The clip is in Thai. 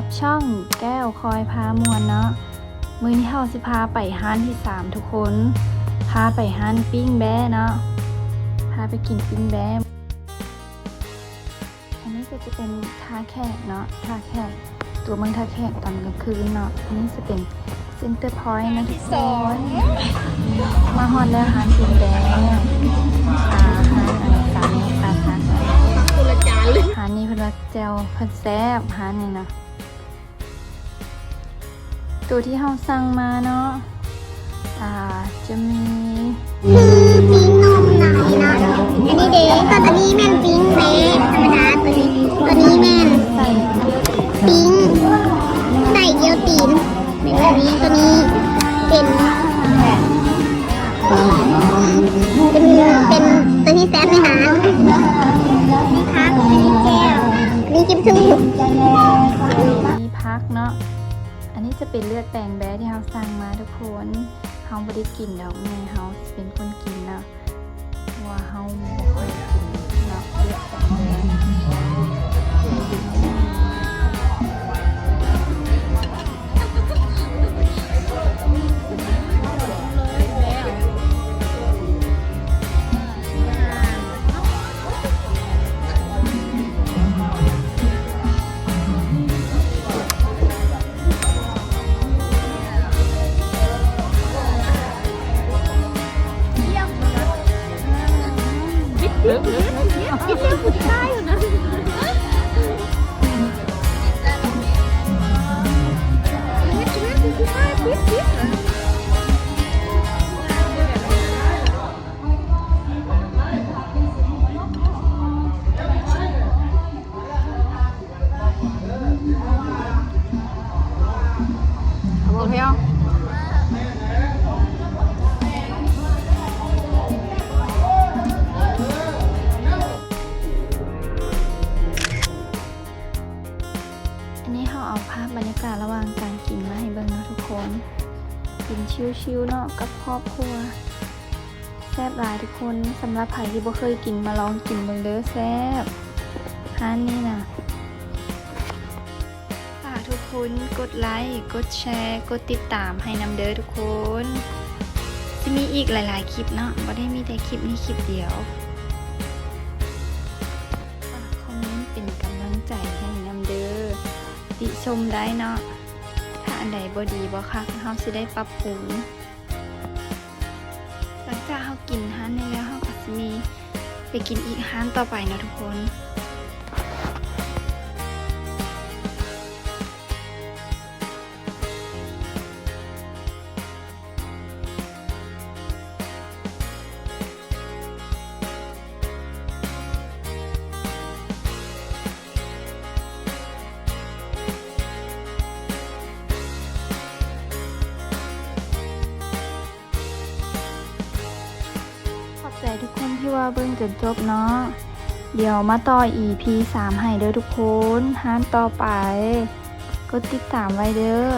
กับช่องแก้วคอยพามวนเนาะมือนี้เฮาสิพาไปห้านที่สามทุกคน พาไปห้านปิ้งแบ้เนาะพาไปกินปิ้งแบ้อันนี้ก็จะเป็นท่าแขกเนาะท่าแขกตัวเมืองท่าแขกตอนกลางคืนเนาะอันนี้จะเป็นเซ็นเตอร์พอยต์นะทุกคนมาฮอนแล้วห้านปิ้งแบ้อาหารอะไรสามอาหารคนละจานเลยหานี่เพิ่นว่าแจวเพิ่นแซ่บหานี่เนาะ ตัวที่เฮาสั่งมาเนาะอ่าจะมีคือปิ้งนมไหนเนาะอันนี้เด็กอันนี้แม่นปิ้งเบธรรมดาตัวนี้ตัวนี้แม่นใส่ปิ้งใส่เกี๊ยวตีนเป็นแบบนี้ตัวนี้เป็นเป็นเป็นตัวที่แซ่บไหมคะนี่พักนนี้แก้วนนี้กิมซูมีพักเนาะ อันนี้จะเป็นเลือดแปลงแบ้ที่เฮาสั่งมาทุกคนเฮาบ่ได้กินดอกแม่เฮาเป็นคนกินเนาะว่าเฮาบ่ค่อยกิน เอ เขาเอาภาพบรรยากาศระหว่างการกินมาให้เบิ่งเนาะทุกคน กินชิวๆเนาะกับครอบครัวแซ่บหลายทุกคนสำหรับใครที่บ่เคยกินมาลองกินเบิ่งเด้อแซ่บร้านนี้นะฝากทุกคนกดไลค์กดแชร์ กดติดตามให้นำเด้อทุกคน จะมีอีกหลายๆคลิปเนาะบ่ได้มีแต่คลิปนี้คลิปเดียว มได้เนาะ ถ้าอันใดบ่ดีบ่คักเฮาสิได้ปรับปรุง หลังจากเฮากินฮันนี้แล้วเฮาก็สิมีไปกินอีกฮันต่อไปเนาะทุกคน ใจทุกคนที่ว่าเบิ่งจนจบเนาะ เดี๋ยวมาต่อ EP 3ให้เด้อทุกคนห้านต่อไป ก็ติดตามไว้เด้อ